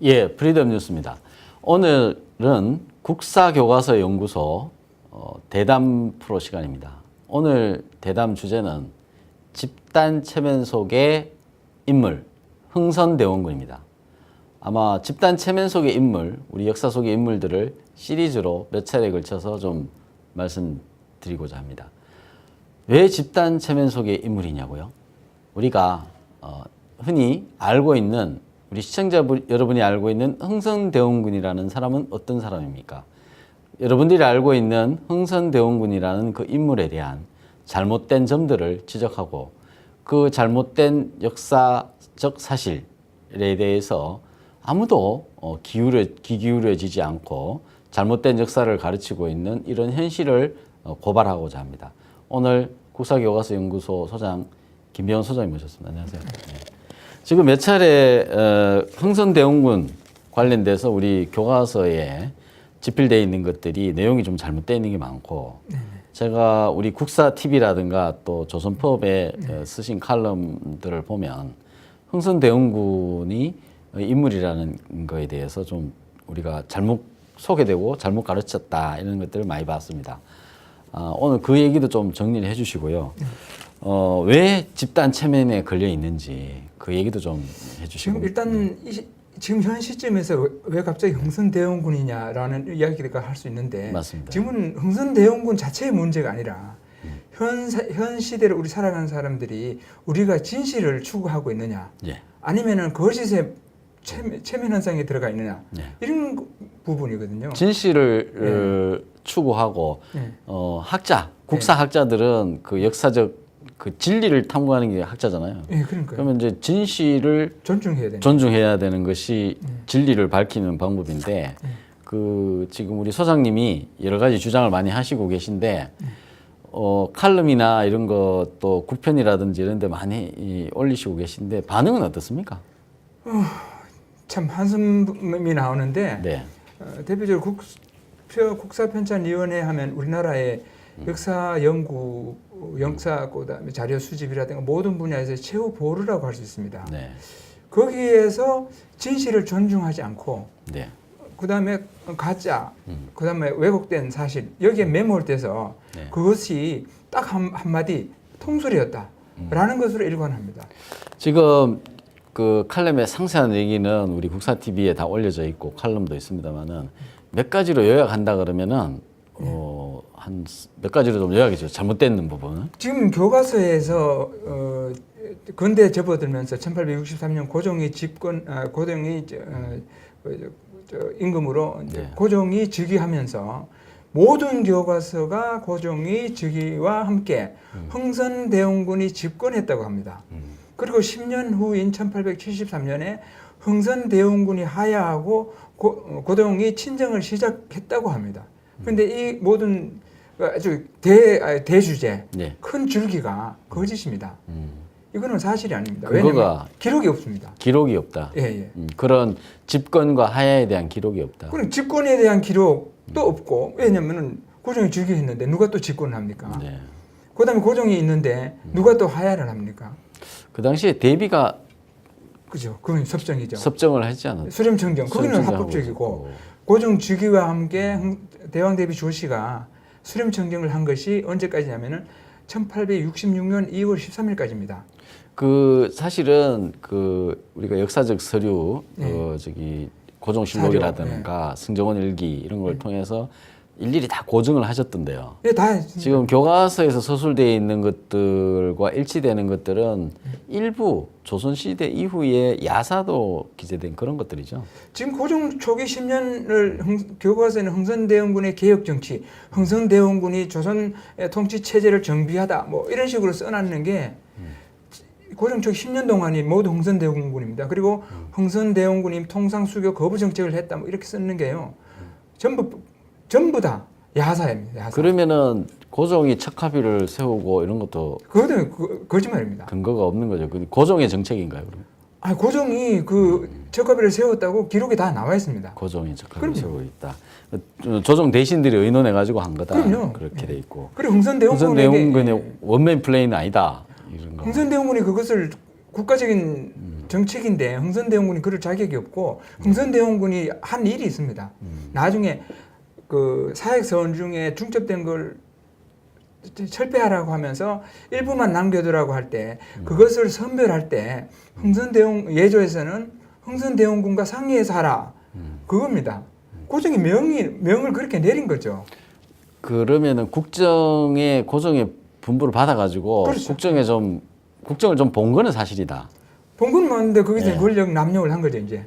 예, 프리덤 뉴스입니다. 오늘은 국사교과서 연구소 어, 대담 프로 시간입니다. 오늘 대담 주제는 집단 체면 속의 인물 흥선대원군입니다. 아마 집단 체면 속의 인물, 우리 역사 속의 인물들을 시리즈로 몇 차례에 걸쳐서 좀 말씀드리고자 합니다. 왜 집단 체면 속의 인물이냐고요? 우리가 어, 흔히 알고 있는 우리 시청자 여러분이 알고 있는 흥선대원군이라는 사람은 어떤 사람입니까? 여러분들이 알고 있는 흥선대원군이라는 그 인물에 대한 잘못된 점들을 지적하고 그 잘못된 역사적 사실에 대해서 아무도 어, 기울여, 귀 기울여지지 않고 잘못된 역사를 가르치고 있는 이런 현실을 어, 고발하고자 합니다. 오늘 국사교과서연구소 소장 김병원 소장님 모셨습니다. 안녕하세요. 네. 지금 몇 차례 어, 흥선대원군 관련돼서 우리 교과서에 집필되어 있는 것들이 내용이 좀 잘못되어 있는 게 많고 제가 우리 국사 TV라든가 또 조선법에 어, 쓰신 칼럼들을 보면 흥선대원군이 인물이라는 거에 대해서 좀 우리가 잘못 소개되고 잘못 가르쳤다 이런 것들을 많이 봤습니다. 아, 오늘 그 얘기도 좀 정리를 해주시고요. 어, 왜 집단 체면에 걸려 있는지 그 얘기도 좀 해주시고. 지금 일단 이 시- 지금 현 시점에서 왜- 왜 갑자기 흥선 대원군이냐라는 이야기가 할 수 있는데 맞습니다. 지금은 흥선 대원군 자체의 문제가 아니라 현, 사- 현 시대를 우리 살아가는 사람들이 우리가 진실을 추구하고 있느냐 예, 아니면은 거짓의 체면, 체면 현상에 들어가 있느냐 예. 이런 거- 부분이거든요. 진실을 어, 추구하고 예. 어, 학자, 국사 학자들은 그 역사적 그 진리를 탐구하는 게 학자잖아요. 예, 그러니까 요 그러면 이제 진실을 존중해야 되는. 존중해야 되는 것이 진리를 밝히는 방법인데 그 지금 우리 소장님이 여러 가지 주장을 많이 하시고 계신데 어 칼럼이나 이런 것도 구편이라든지 이런 데 많이 이, 올리시고 계신데 반응은 어떻습니까? 참 한숨이 나오는데 네. 어, 대표적으로 국표 국사편찬위원회 하면 우리나라의 역사 연구, 역사 그다음에 자료 수집이라든가 모든 분야에서 최후 보루라고 할 수 있습니다. 네. 거기에서 진실을 존중하지 않고 네. 그다음에 가짜, 음. 그다음에 왜곡된 사실 여기에 매몰돼서 네. 그것이 딱 한 한마디 통술이었다라는 것으로 일관합니다. 지금 그 칼럼의 상세한 얘기는 우리 국사 TV에 다 올려져 있고 칼럼도 있습니다만은 몇 가지로 요약한다 그러면은 어, 한 몇 가지로 좀 요약해 주죠. 잘못된 부분. 지금 교과서에서 어, 근대 접어들면서 1863년 고종이 집권 아, 고종이 저, 어, 어, 저, 저 임금으로 네. 고종이 즉위하면서 모든 교과서가 고종이 즉위와 함께 흥선대원군이 집권했다고 합니다. 음. 그리고 10년 후인 1873년에 흥선대원군이 하야하고 고, 어, 고종이 친정을 시작했다고 합니다. 그런데 이 모든 아주 대, 아, 대주제 네. 큰 줄기가 거짓입니다. 음. 이거는 사실이 아닙니다. 왜냐하면 기록이 없습니다. 기록이 없다. 예, 예. 음, 그런 집권과 하야에 대한 기록이 없다. 그럼 집권에 대한 기록도 없고 왜냐면은 고종이 즉위했는데 누가 또 집권을 합니까? 네. 그다음에 고종이 있는데 누가 또 하야를 합니까? 그 당시에 대비가 그죠? 그건 섭정이죠. 섭정을 하지 않았. 수렴청정 거기는 합법적이고. 고종 즉위와 함께 흥- 대왕 대비 조씨가 수렴 청정을 한 것이 언제까지냐면은 1866년 2월 13일까지입니다. 그 사실은 그 우리가 역사적 서류 네. 어 저기 고종실록이라든가 승정원 일기 이런 걸 통해서 일일이 다 고증을 하셨던데요. 예, 다 지금 교과서에서 서술되어 있는 것들과 일치되는 것들은 일부 조선 시대 이후에 야사도 기재된 그런 것들이죠. 지금 고종 초기 10년을 흥, 교과서에는 흥선대원군의 개혁 정치, 흥선대원군이 조선 통치 체제를 정비하다 뭐 이런 식으로 써놨는 게 고종 초기 10년 동안이 모두 흥선대원군입니다. 그리고 흥선대원군이 통상수교 거부 정책을 했다 뭐 이렇게 쓰는 게요. 전부 전부 다 야사입니다. 야사. 그러면은 고종이 척합의를 세우고 이런 것도 그것도 그, 거짓말입니다. 근거가 없는 거죠. 그 고종의 정책인가요, 그럼? 아 고종이 그 적합비를 세웠다고 기록에 다 나와 있습니다. 고종이 그럼요. 세우고 있다. 어, 조정 대신들이 의논해 가지고 한 거다. 그럼요. 그렇게 돼 있고. 그리고 내용근의 원맨 플레이는 아니다. 이런 거. 흥선대원군이 그것을 국가적인 정책인데 흥선대원군이 그럴 자격이 없고 흥선대원군이 한 일이 있습니다. 나중에 그 서원 중에 중첩된 걸 철폐하라고 하면서 일부만 남겨두라고 할 때 그것을 선별할 때 흥선대원 예조에서는 흥선대원군과 상의해서 하라 그겁니다. 고정이 명이 명을 그렇게 내린 거죠. 그러면은 국정의 고정의 분부를 받아가지고 그렇죠. 국정에 좀 국정을 좀 본 거는 사실이다. 본군 맞는데 거기서 예. 권력 남용을 한 거죠 이제.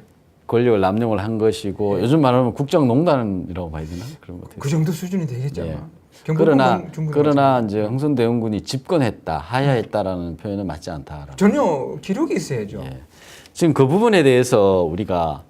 권력을 남용을 한 것이고 예. 요즘 말하면 국정농단이라고 봐야 되나 그런 것 같아요. 그 정도 수준이 되겠죠. 예. 그러나 그러나 이제 흥선대원군이 집권했다, 하야했다라는 표현은 맞지 않다. 전혀 기록이 있어야죠. 예. 지금 그 부분에 대해서 우리가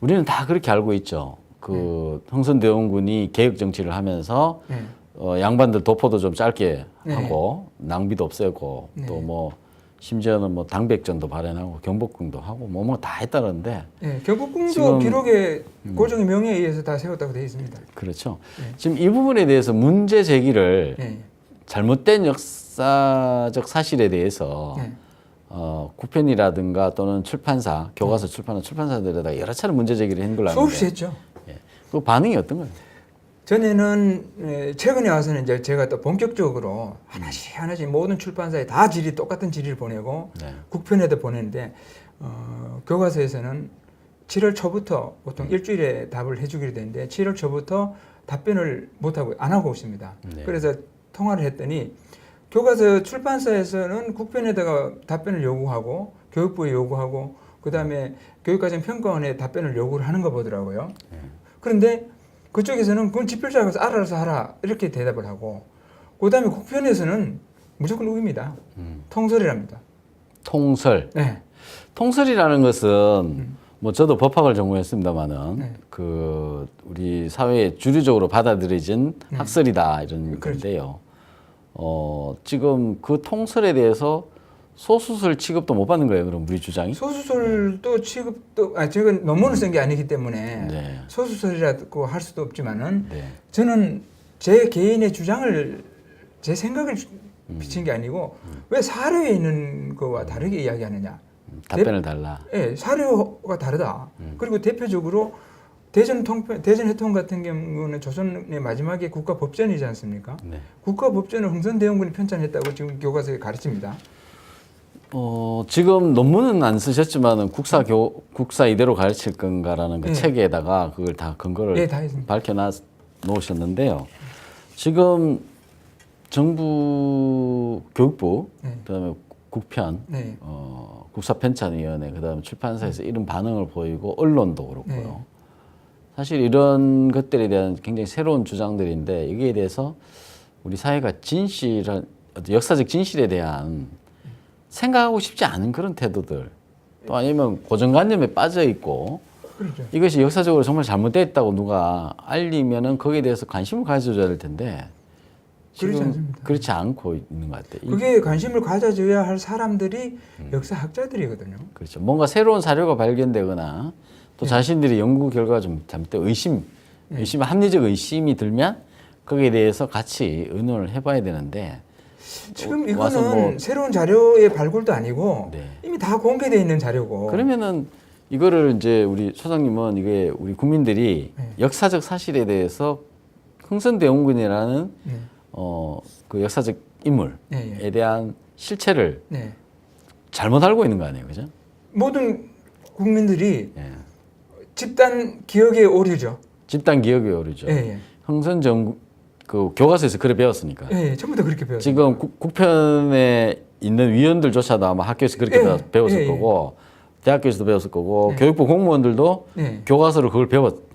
우리는 다 그렇게 알고 있죠. 그 흥선대원군이 개혁 정치를 하면서 네. 어, 양반들 도포도 좀 짧게 네. 하고 낭비도 없애고 네. 또뭐 심지어는 뭐 당백전도 발행하고 경복궁도 하고 뭐뭐다 했다는데 예, 경북궁도 지금- 음. 기록에 고정의 명예에 의해서 다 세웠다고 되어 있습니다. 그렇죠. 네. 지금 이 부분에 대해서 문제 제기를 예, 잘못된 역사적 사실에 대해서 예. 어, 국편이라든가 또는 출판사, 교과서 출판한 출판사들에다가 여러 차례 문제 제기를 한 걸로 수없이 아는데 했죠. 그 반응이 어떤 거예요? 전에는 에, 최근에 와서는 이제 제가 또 본격적으로 하나씩 하나씩 모든 출판사에 다 질의 똑같은 질의를 보내고 네. 국편에도 보내는데 어, 교과서에서는 7월 초부터 보통 일주일에 답을 해주기로 되는데 7월 초부터 답변을 못 하고 안 하고 있습니다. 네. 그래서 통화를 했더니 교과서 출판사에서는 국편에다가 답변을 요구하고 교육부에 요구하고 그 다음에 교육과정 평가원에 답변을 요구를 하는 거 보더라고요. 그런데 그쪽에서는 그건 집필자가 알아서 하라 이렇게 대답을 하고 그다음에 국편에서는 무조건 우입니다. 음. 통설이랍니다. 통설. 네. 통설이라는 것은 뭐 저도 법학을 전공했습니다마는 음. 네. 그 우리 사회에 주류적으로 받아들여진 네. 학설이다 이런 그렇죠. 건데요. 어 지금 그 통설에 대해서 소수설 취급도 못 받는 거예요. 그럼 우리 주장이? 소수설도 취급도 아 제가 논문을 쓴 게 아니기 때문에 네. 소수설이라고 할 수도 없지만은 네. 저는 제 개인의 주장을 제 생각을 음. 비친 게 아니고 왜 사료에 있는 거와 다르게 이야기하느냐. 음, 답변을 달라. 예, 사료가 다르다. 음. 그리고 대표적으로 대전 통편, 대전 해통 같은 경우는 조선의 마지막에 국가 법전이지 않습니까? 네. 국가 법전을 흥선대원군이 편찬했다고 지금 교과서에 가르칩니다. 어, 지금 논문은 안 쓰셨지만은 국사 교 국사 이대로 가르칠 건가라는 그 네. 책에다가 그걸 다 근거를 예, 다 했습니다. 밝혀 놓으셨는데요. 지금 정부 교육부 네. 그다음에 국편 네. 어, 국사편찬위원회 그다음에 출판사에서 이런 반응을 보이고 언론도 그렇고요. 네. 사실 이런 것들에 대한 굉장히 새로운 주장들인데 여기에 대해서 우리 사회가 진실한 역사적 진실에 대한 생각하고 싶지 않은 그런 태도들 또 아니면 고정관념에 빠져 있고 그렇죠. 이것이 역사적으로 정말 잘못됐다고 누가 알리면은 거기에 대해서 관심을 가져줘야 될 텐데 그렇지 않습니다. 그렇지 않고 있는 것 같아요. 이- 그게 관심을 가져줘야 할 사람들이 음. 역사학자들이거든요. 그렇죠. 뭔가 새로운 사료가 발견되거나 또 네. 자신들의 연구 결과가 좀 잘못돼 의심, 네. 의심 합리적 의심이 들면 거기에 대해서 같이 의논을 해봐야 되는데 지금 어, 와서 이거는 뭐- 새로운 자료의 발굴도 아니고 네. 이미 다 공개되어 있는 자료고. 그러면은 이거를 이제 우리 소장님은 이게 우리 국민들이 네. 역사적 사실에 대해서 흥선대원군이라는 네. 어, 그 역사적 인물에 네, 예. 대한 실체를 네. 잘못 알고 있는 거 아니에요, 그죠? 모든 국민들이 예. 집단 기억에 오류죠. 집단 기억에 오르죠. 예, 예. 흥선정 그 교과서에서 그래 배웠으니까. 예, 예. 전부 다 그렇게 배웠어요. 지금 국, 국편에 있는 위원들조차도 아마 학교에서 그렇게 예, 배웠- 배웠을 예, 예. 거고 대학교에서도 배웠을 거고 예. 교육부 공무원들도 예. 교과서로 그걸 배웠.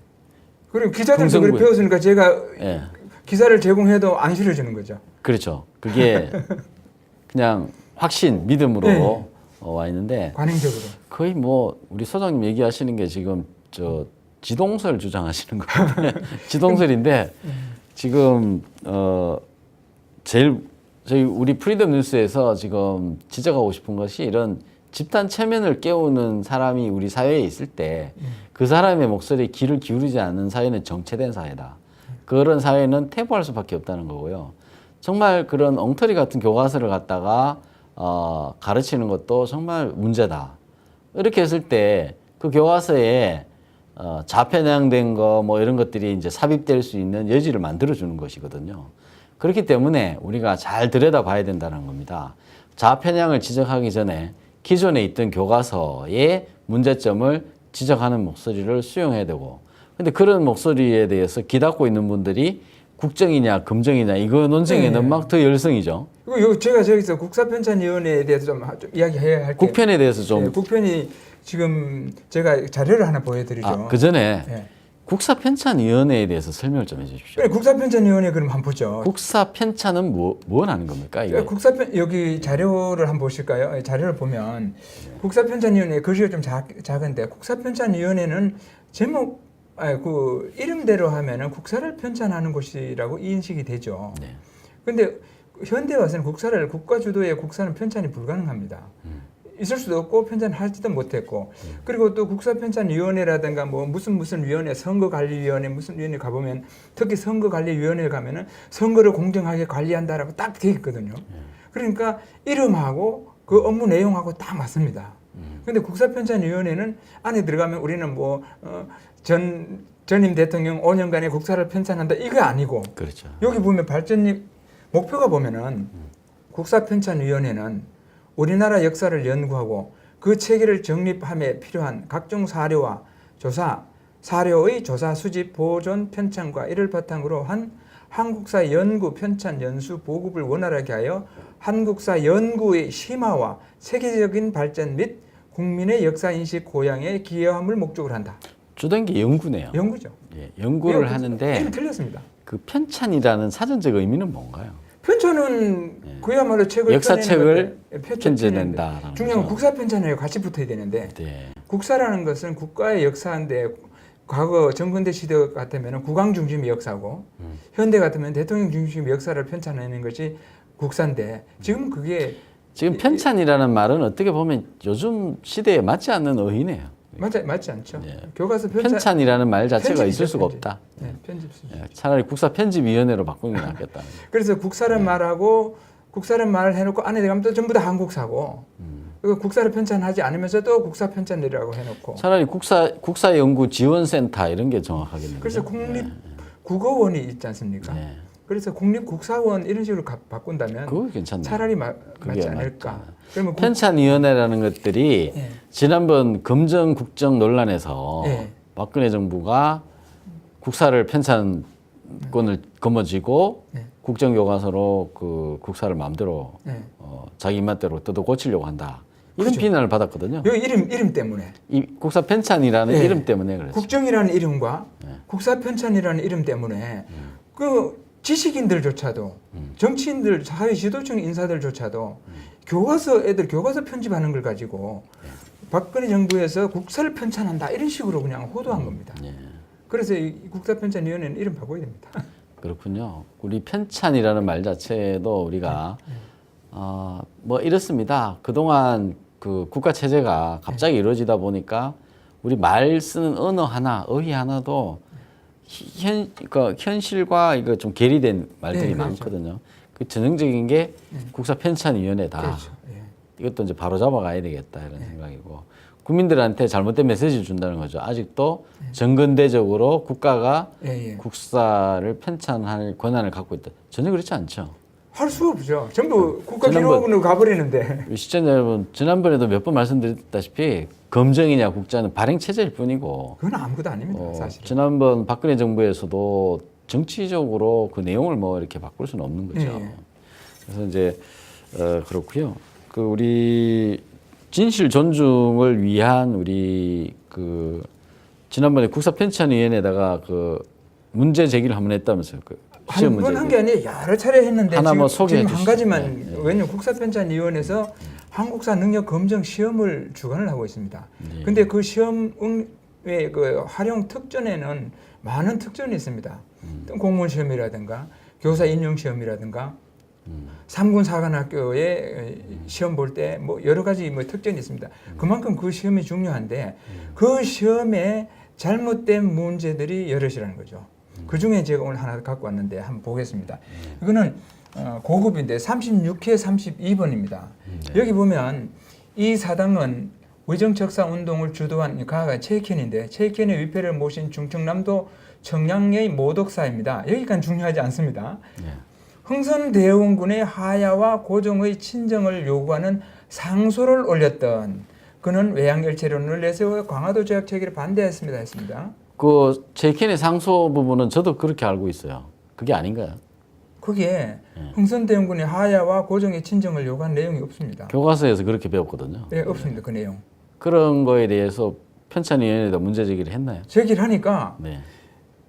그리고 기자들도 흥선군. 그렇게 배웠으니까 제가 예, 기사를 제공해도 안 실어주는 거죠. 그렇죠. 그게 그냥 확신, 믿음으로 예, 예. 어, 와 있는데 관행적으로. 거의 뭐 우리 소장님 얘기하시는 게 지금 저 지동설 주장하시는 거예요. 지동설인데 지금 어 제일 저희 우리 프리덤 뉴스에서 지금 지적하고 싶은 것이 이런 집단 체면을 깨우는 사람이 우리 사회에 있을 때 그 사람의 목소리에 귀를 기울이지 않는 사회는 정체된 사회다. 그런 사회는 퇴보할 수밖에 없다는 거고요. 정말 그런 엉터리 같은 교과서를 갖다가 어, 가르치는 것도 정말 문제다. 이렇게 했을 때 그 교과서에 어, 좌편향된 거 뭐 이런 것들이 이제 삽입될 수 있는 여지를 만들어 주는 것이거든요. 그렇기 때문에 우리가 잘 들여다봐야 된다는 겁니다. 좌편향을 지적하기 전에 기존에 있던 교과서의 문제점을 지적하는 목소리를 수용해야 되고 근데 그런 목소리에 대해서 기닫고 있는 분들이 국정이냐 금정이냐 이거 논쟁에는 네. 막더 열성이죠. 그리고 요 제가 저기서 국사편찬위원회에 대해서 좀, 하- 좀 이야기해야 할게요. 국편에 대해서 좀 네, 국편이 지금 제가 자료를 하나 보여드리죠. 아, 그 전에 네. 국사 편찬위원회에 대해서 설명을 좀 해주십시오. 그래, 국사편찬위원회 그럼 한번 보죠. 국사 편찬은 뭐, 뭘 하는 겁니까? 이게 국사편 여기 자료를 한번 보실까요? 예, 자료를 보면 국사편찬위원회 글씨가 좀 작, 작은데 국사편찬위원회는 제목 아니 그 이름대로 하면은 국사를 편찬하는 곳이라고 인식이 되죠. 네. 근데 현대 와서는 국사를 국가 주도의 국사는 편찬이 불가능합니다. 있을 수도 없고 편찬하지도 못했고 그리고 또 국사편찬위원회라든가 뭐 무슨 무슨 위원회 선거관리위원회 무슨 위원회 가보면 특히 선거관리위원회 가면은 선거를 공정하게 관리한다라고 딱 돼 있거든요. 그러니까 이름하고 그 업무 내용하고 딱 맞습니다. 근데 국사편찬위원회는 안에 들어가면 우리는 뭐, 어, 뭐전 전임 대통령 5년간의 국사를 편찬한다 이거 아니고 그렇죠. 여기 보면 발전님 목표가 보면은 국사편찬위원회는 우리나라 역사를 연구하고 그 체계를 정립함에 필요한 각종 사료와 조사, 사료의 조사 수집, 보존, 편찬과 이를 바탕으로 한 한국사 연구, 편찬, 연수, 보급을 원활하게 하여 한국사 연구의 심화와 세계적인 발전 및 국민의 역사 인식 고양에 기여함을 목적으로 한다. 주된 게 연구네요. 연구죠. 예, 연구를 하는데 틀렸습니다. 그 편찬이라는 사전적 의미는 뭔가요? 편찬은 그야말로 책을 네. 역사책을 펴내는데 중요한 건. 국사 편찬하고 같이 붙어야 되는데 네. 국사라는 것은 국가의 역사인데 과거 정근대 시대 같으면 국왕 중심의 역사고 음. 현대 같으면 대통령 중심의 역사를 편찬하는 것이 국사인데 지금 그게 지금 편찬이라는 말은 어떻게 보면 요즘 시대에 맞지 않는 어휘네요. 맞지 맞지 않죠. 예. 교과서 편찬 편찬 이라는 말 자체가 편집이죠, 있을 수가 편집. 없다. 네, 편집 수. 예, 차라리 국사 편집위원회로 바꾸는 게 낫겠다. 그래서 국사란 네. 말하고 국사란 말을 해놓고 안에 들어가면 또 전부 다 한국사고 음. 그리고 국사를 편찬하지 않으면서 또 국사 편찬이라고 해놓고 차라리 국사 국사 연구 지원센터 이런 게 정확하겠네요. 그래서? 국립 국어원이 있지 않습니까? 네. 그래서 국립국사원 이런 식으로 가- 바꾼다면 그거 괜찮네. 차라리 마, 맞지 않을까? 그러면 국, 편찬위원회라는 것들이 예. 지난번 검정 국정 논란에서 예. 박근혜 정부가 국사를 편찬권을 거머쥐고 네. 국정교과서로 그 국사를 마음대로 네. 어, 자기 입맛대로 뜯어 고치려고 한다. 이런 그죠. 비난을 받았거든요. 여기 이름 이름 때문에 이 국사 편찬이라는 예. 이름 때문에 그랬어요. 국정이라는 이름과 네. 국사 편찬이라는 이름 때문에 그 지식인들조차도 음. 정치인들 사회 지도층 인사들조차도 교과서 애들 교과서 편집하는 걸 가지고 네. 박근혜 정부에서 국사를 편찬한다 이런 식으로 그냥 호도한 겁니다. 예. 그래서 이 국사편찬위원회는 이름 바꿔야 됩니다. 그렇군요. 우리 편찬이라는 말 자체도 우리가 네. 어, 뭐 이렇습니다. 그동안 그 국가 체제가 갑자기 이루어지다 보니까 우리 말 쓰는 언어 하나, 어휘 하나도 히- 현, 그러니까 현실과 이거 좀 괴리된 말들이 네, 그렇죠. 많거든요. 그 전형적인 게 네. 국사 편찬위원회다. 그렇죠. 예. 이것도 이제 바로 잡아가야 되겠다 이런 생각이고 국민들한테 잘못된 메시지를 준다는 거죠. 아직도 정근대적으로 국가가 예, 예. 국사를 편찬할 권한을 갖고 있다. 전혀 그렇지 않죠. 할 수가 없죠. 전부 국가 지난번- 기록원으로 가버리는데. 시청자 여러분 지난번에도 몇 번 말씀드렸다시피 검정이냐 국자는 발행 체제일 뿐이고 그건 아무것도 아닙니다. 어, 사실. 지난번 박근혜 정부에서도 정치적으로 그 내용을 뭐 이렇게 바꿀 수는 없는 거죠. 예, 예. 그래서 이제 어, 그렇고요. 그 우리 진실 존중을 위한 우리 그 지난번에 국사편찬위원회에다가 그 문제 제기를 한번 했다면서요. 그. 한 번 한 게 아니라 여러 차례 했는데 하나 지금, 뭐 지금 한. 가지만 네, 네. 왜냐면 국사편찬위원회에서 한국사 능력 검정 시험을 주관을 하고 있습니다. 네. 근데 그 시험 응의 그 활용 특전에는 많은 특전이 있습니다. 음. 공무원 시험이라든가 교사 인용 시험이라든가 음. 삼군 사관학교에 시험 볼 때 뭐 여러 가지 뭐 특전이 있습니다. 음. 그만큼 그 시험이 중요한데 그 시험에 잘못된 문제들이 여럿이라는 거죠. 음. 그 중에 제가 오늘 하나 갖고 왔는데 한번 보겠습니다. 이거는 어, 고급인데 36회 32번입니다. 음, 네. 여기 보면 이 사당은 의정척사 운동을 주도한 가가 체이켄인데 체이켄의 위패를 모신 중청남도 청량리의 모독사입니다. 여기까지 중요하지 않습니다. 네. 흥선대원군의 하야와 고종의 친정을 요구하는 상소를 올렸던 그는 외양열체론을 내세워 광화도 조약 체결에 반대했습니다. 했습니다. 그 제이켄의 상소 부분은 저도 그렇게 알고 있어요. 그게 아닌가요? 거기에 흥선대원군의 하야와 고종의 친정을 요구한 내용이 없습니다. 교과서에서 그렇게 배웠거든요. 네, 없습니다. 그 내용. 그런 거에 대해서 편찬위원회에다 문제 제기를 했나요? 제기를 하니까 네.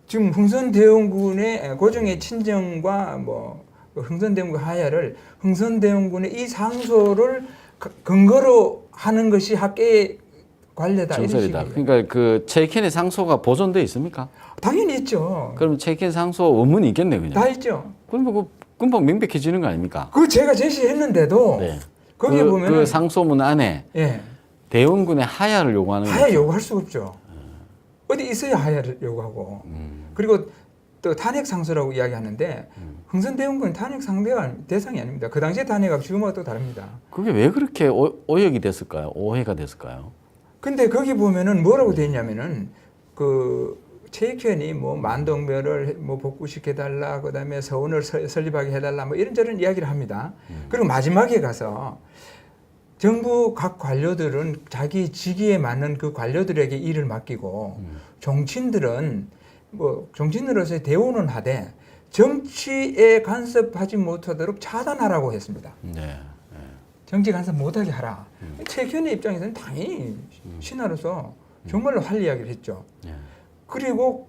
지금 흥선대원군의 고종의 친정과 뭐그 흥선대원군 하야를 흥선대원군의 이 상소를 그- 근거로 하는 것이 학계의 관례다 정설이다. 그러니까 그 체이켄의 상소가 보존돼 있습니까? 당연히 있죠. 그럼 체이켄 상소 의문이 있겠네 그냥. 다 있죠. 그러면 그 금방 명백해지는 거 아닙니까? 그 제가 제시했는데도 네. 거기에 그, 보면 그 상소문 안에 예 대원군의 하야를 요구하는 하야 거죠. 요구할 수가 없죠. 어디 있어야 하야를 요구하고 음. 그리고 또 탄핵 상소라고 이야기하는데 흥선 대원군은 탄핵 상대가 대상이 아닙니다. 그 당시에 탄핵하고 지금하고 또 다릅니다. 그게 왜 그렇게 오, 오역이 됐을까요? 오해가 됐을까요? 근데 거기 보면은 뭐라고 돼 있냐면은 그 체육회원이 뭐 만동면을 뭐 복구시켜 달라 그다음에 서원을 설- 설립하게 해달라 뭐 이런저런 이야기를 합니다. 그리고 마지막에 가서 정부 각 관료들은 자기 직위에 맞는 그 관료들에게 일을 맡기고 정치인들은 뭐 정치인으로서의 대우는 하되 정치에 간섭하지 못하도록 차단하라고 했습니다. 네. 정치 간섭 못하게 하라. 최현의 입장에서는 당연히 신하로서 정말로 할 이야기를 했죠. 네. 그리고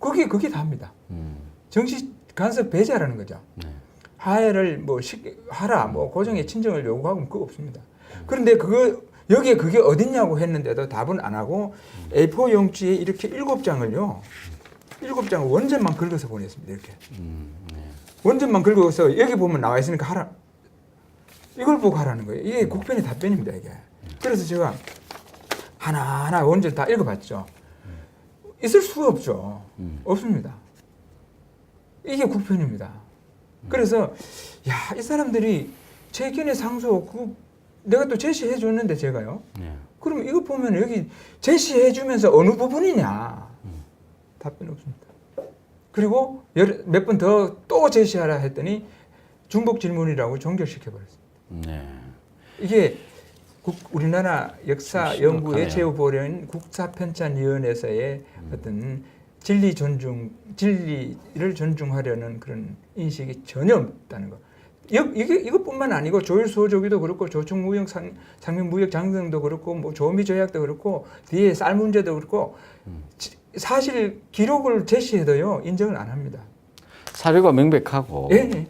그게 그게 답니다. 음. 정치 간섭 배제하라는 거죠. 네. 하해를 뭐 쉽게 하라, 뭐 고정의 친정을 요구하고 그거 없습니다. 그런데 그거 여기에 그게 어딨냐고 했는데도 답은 안 하고 A4 용지에 이렇게 일곱 장을요, 일곱 장을 원전만 긁어서 보냈습니다. 이렇게 음. 네. 원전만 긁어서 여기 보면 나와 있으니까 하라. 이걸 보고 하라는 거예요. 이게 국변의 답변입니다, 이게. 그래서 제가 하나하나 원전 다 읽어봤죠. 있을 수가 없죠. 음. 없습니다. 이게 국편입니다. 그래서 야, 이 사람들이 제견의 상소 그 내가 또 제시해 줬는데 제가요. 네. 그럼 이거 보면 여기 제시해 주면서 어느 부분이냐? 답변 없습니다. 그리고 몇 번 더 또 제시하라 했더니 중복 질문이라고 종결시켜 버렸습니다. 네. 이게 국, 우리나라 역사 좀 연구의. 제후보련 국사편찬위원회에서의 어떤 진리 존중, 진리를 존중하려는 그런 인식이 전혀 없다는 거. 여, 이게 이것뿐만 아니고 조율소조기도 그렇고 조총무역 상, 상명무역 장성도 그렇고 뭐 조미조약도 그렇고 뒤에 쌀 문제도 그렇고 지- 사실 기록을 제시해도요 인정을 안 합니다. 사료가 명백하고 예, 예.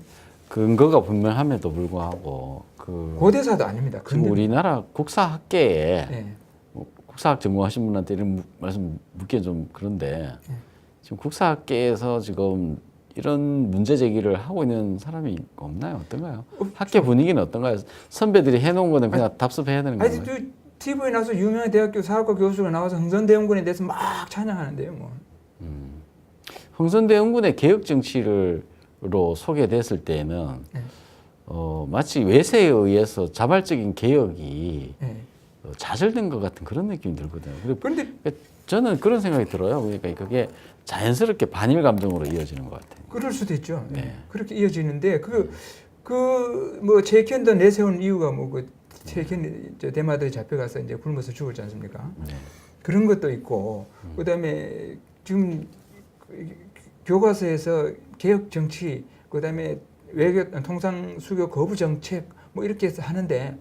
근거가 분명함에도 불구하고 그 고대사도 아닙니다. 지금 우리나라 국사학계에 예. 뭐 국사학 전공하신 분한테 이런 무- 말씀 묻기 좀 그런데 예. 지금 국사학계에서 지금 이런 문제 제기를 하고 있는 사람이 없나요? 어떤가요? 학계 분위기는 어떤가요? 선배들이 해놓은 거는 그냥 답습해야 되는 아니 건가요? 또 TV에 나서 유명한 대학교 사학과 교수가 나와서 흥선대원군에 대해서 막 찬양하는데요. 뭐. 흥선대원군의 개혁 정치를로 소개됐을 때에는 네. 어, 마치 외세에 의해서 자발적인 개혁이 예. 어, 좌절된 것 같은 그런 느낌이 들거든요. 그런데 그러니까 저는 그런 생각이 들어요. 그러니까 그게 자연스럽게 반일 감정으로 이어지는 것 같아요. 그럴 수도 있죠. 예. 네. 그렇게 이어지는데 그 그그뭐 제이켄도 내세운 이유가 뭐그 제이켄 저 대마도에 잡혀가서 이제 굶어서 죽었지 않습니까? 네. 그런 것도 있고 그다음에 지금 그 교과서에서 개혁 정치 그다음에 외교 통상 수교 거부 정책 뭐 이렇게 해서 하는데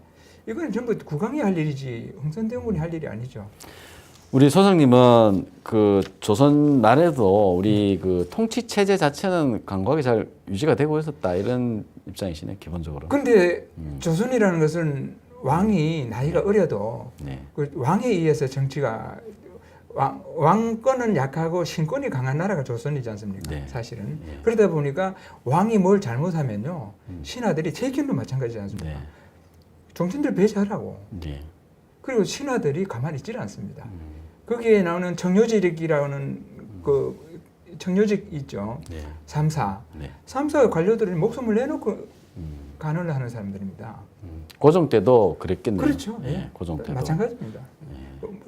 이거는 전부 국왕이 할 일이지 흥선대원군이 할 일이 아니죠. 우리 소장님은 그 조선 말에도 우리 그 통치 체제 자체는 강하게 잘 유지가 되고 있었다 이런 입장이시네 기본적으로. 근데 조선이라는 것은 왕이 나이가 어려도 네. 그 왕에 의해서 정치가 왕, 왕권은 약하고 신권이 강한 나라가 조선이지 않습니까? 네. 사실은 네. 그러다 보니까 왕이 뭘 잘못하면요 신하들이 제견도 마찬가지지 않습니까? 네. 종친들 배제하라고 네. 그리고 신하들이 가만히 있질 않습니다. 거기에 나오는 청요직이라는 그 청요직 있죠. 네. 삼사 네. 삼사 관료들은 목숨을 내놓고 음. 간을 하는 사람들입니다. 음. 고종 때도 그랬겠네요. 그렇죠. 예. 고종 때도. 마찬가지입니다.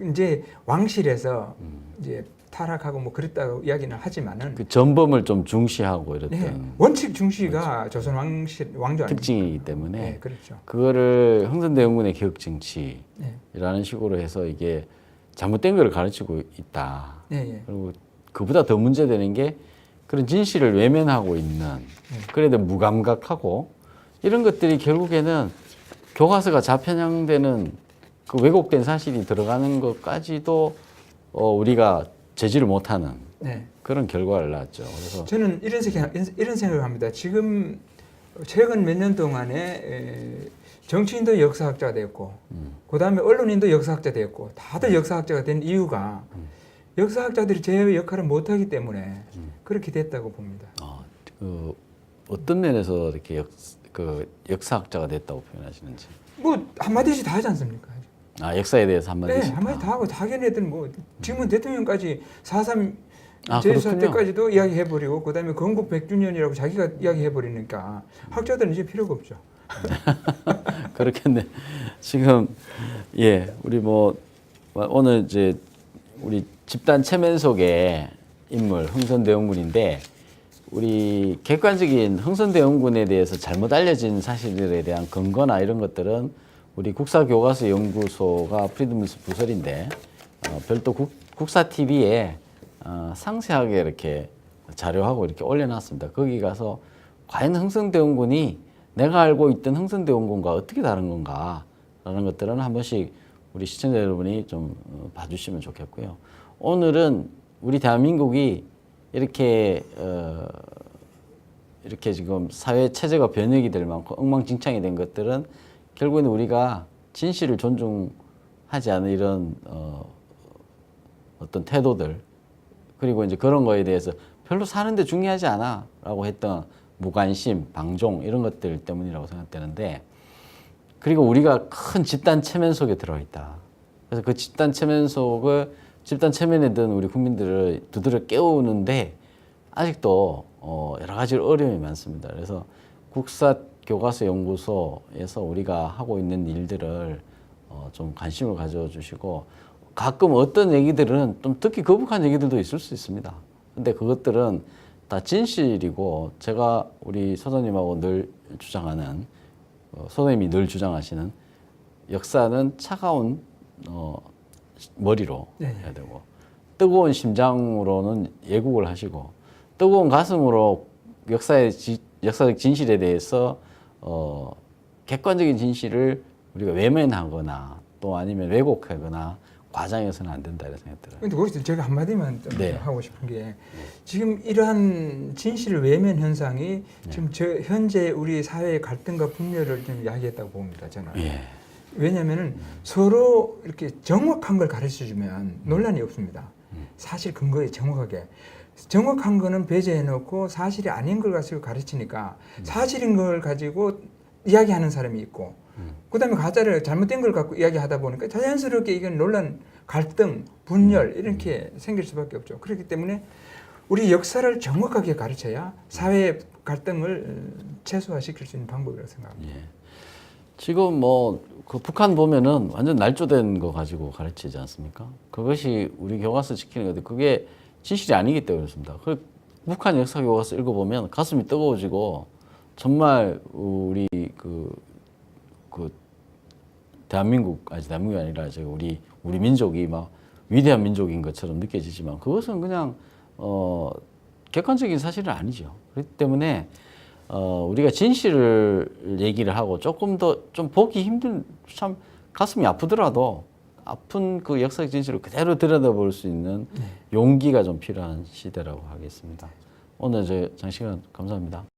이제 왕실에서 이제 타락하고 뭐 그랬다고 이야기는 하지만은 그 전범을 좀 중시하고 이랬던 네, 원칙 중시가 조선 왕실 왕조 아닙니까? 특징이기 때문에 네, 그렇죠. 그거를 흥선대원군의 개혁 정치라는 네, 식으로 해서 이게 잘못된 걸 가르치고 있다. 네, 예. 그리고 그보다 더 문제되는 게 그런 진실을 외면하고 있는 그래도 무감각하고 이런 것들이 결국에는 교과서가 좌편향되는 그 왜곡된 사실이 들어가는 것까지도 어, 우리가 제지를 못하는 네. 그런 결과를 낳았죠. 그래서 저는 이런 생각 이런 생각을 합니다. 지금 최근 몇 년 동안에 에, 정치인도 역사학자가 되었고, 그 다음에 언론인도 역사학자 되었고, 다들 역사학자가 된 이유가 역사학자들이 제 역할을 못하기 때문에 그렇게 됐다고 봅니다. 어, 그 어떤 면에서 이렇게 역, 그 역사학자가 됐다고 표현하시는지. 뭐 한마디씩 다 하지 않습니까? 아 역사에 대해서 한마디씩. 네, 한마디 다 하고 애들 뭐 지금은 대통령까지 4.3 아, 제사 그렇군요. 때까지도 이야기해버리고 그다음에 건국 100주년이라고 자기가 이야기해버리니까 학자들은 이제 필요가 없죠. 그렇겠네. 지금 예, 우리 뭐 오늘 이제 우리 집단 체면 속의 인물 흥선대원군인데 우리 객관적인 흥선대원군에 대해서 잘못 알려진 사실들에 대한 근거나 이런 것들은 우리 국사교과서 연구소가 프리드문스 부설인데 어, 별도 국, 국사 TV에 어, 상세하게 이렇게 자료하고 이렇게 올려놨습니다. 거기 가서 과연 흥선대원군이 내가 알고 있던 흥선대원군과 어떻게 다른 건가라는 것들은 한 번씩 우리 시청자 여러분이 좀 어, 봐주시면 좋겠고요. 오늘은 우리 대한민국이 이렇게 어, 이렇게 지금 사회 체제가 변혁이 될 만큼 엉망진창이 된 것들은 결국에는 우리가 진실을 존중하지 않은 이런 어, 어떤 태도들 그리고 이제 그런 거에 대해서 별로 사는데 중요하지 않아라고 했던 무관심, 방종 이런 것들 때문이라고 생각되는데 그리고 우리가 큰 집단 체면 속에 들어있다. 그래서 그 집단 체면 속을 집단 체면에 든 우리 국민들을 두드려 깨우는데 아직도 어 여러 가지 어려움이 많습니다. 그래서 국사 교과서 연구소에서 우리가 하고 있는 일들을 어 좀 관심을 가져주시고 가끔 어떤 얘기들은 좀 듣기 거북한 얘기들도 있을 수 있습니다. 근데 그것들은 다 진실이고 제가 우리 소장님하고 늘 주장하는 어, 소장님이 늘 주장하시는 역사는 차가운 어, 머리로 네. 해야 되고 뜨거운 심장으로는 예국을 하시고 뜨거운 가슴으로 역사의 지, 역사적 진실에 대해서 어, 객관적인 진실을 우리가 외면하거나 또 아니면 왜곡하거나 과장해서는 안 된다 이런 생각 들어요. 근데 거기서 제가 한마디만 좀 네. 하고 싶은 게 지금 이러한 진실 외면 현상이 네. 지금 저 현재 우리 사회의 갈등과 분열을 좀 야기했다고 봅니다. 저는. 예. 왜냐하면은 서로 이렇게 정확한 걸 가르쳐 주면 논란이 없습니다. 사실 근거에 정확하게 정확한 거는 배제해 놓고 사실이 아닌 걸 가지고 가르치니까 사실인 걸 가지고 이야기하는 사람이 있고 그다음에 가짜를 잘못된 걸 갖고 이야기하다 보니까 자연스럽게 이건 논란, 갈등, 분열 이렇게 생길 수밖에 없죠. 그렇기 때문에 우리 역사를 정확하게 가르쳐야 사회 갈등을 최소화시킬 수 있는 방법이라고 생각합니다. 예. 지금 뭐 그 북한 보면은 완전 날조된 거 가지고 가르치지 않습니까? 그것이 우리 교과서 지키는 건데 그게 진실이 아니기 때문에 그렇습니다. 그 북한 역사 교과서 읽어보면 가슴이 뜨거워지고 정말 우리 그, 그 대한민국 아니 대한민국이 아니라 저 우리 우리 민족이 막 위대한 민족인 것처럼 느껴지지만 그것은 그냥 어 객관적인 사실은 아니죠. 그렇기 때문에 어 우리가 진실을 얘기를 하고 조금 더 좀 보기 힘든 참 가슴이 아프더라도 아픈 그 역사적 진실을 그대로 들여다볼 수 있는 용기가 좀 필요한 시대라고 하겠습니다. 오늘 저 장시간 감사합니다.